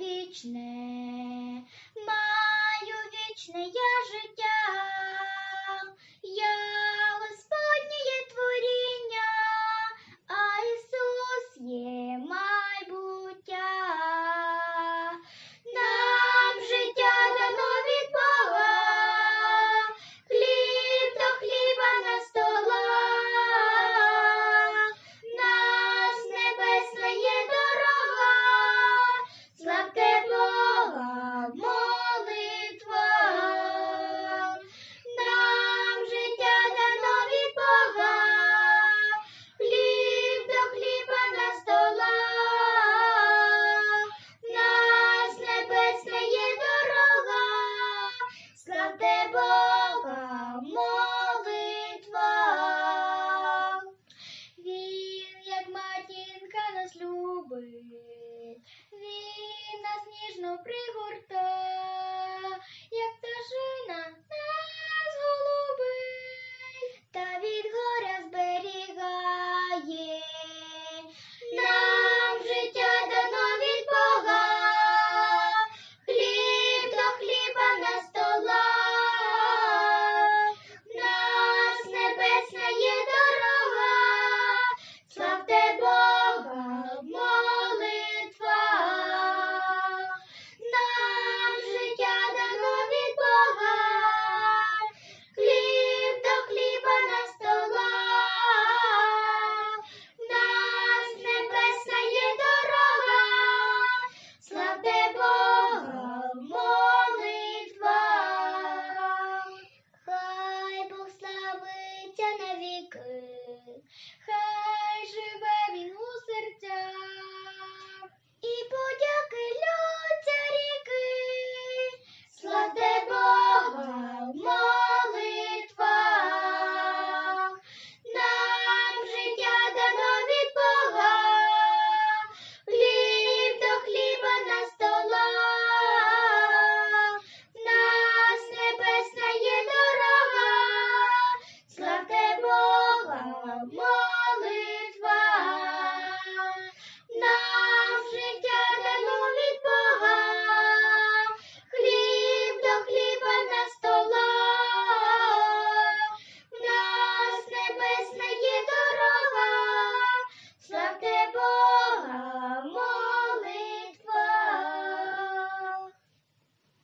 вічне, Любить, він нас ніжно пригортає.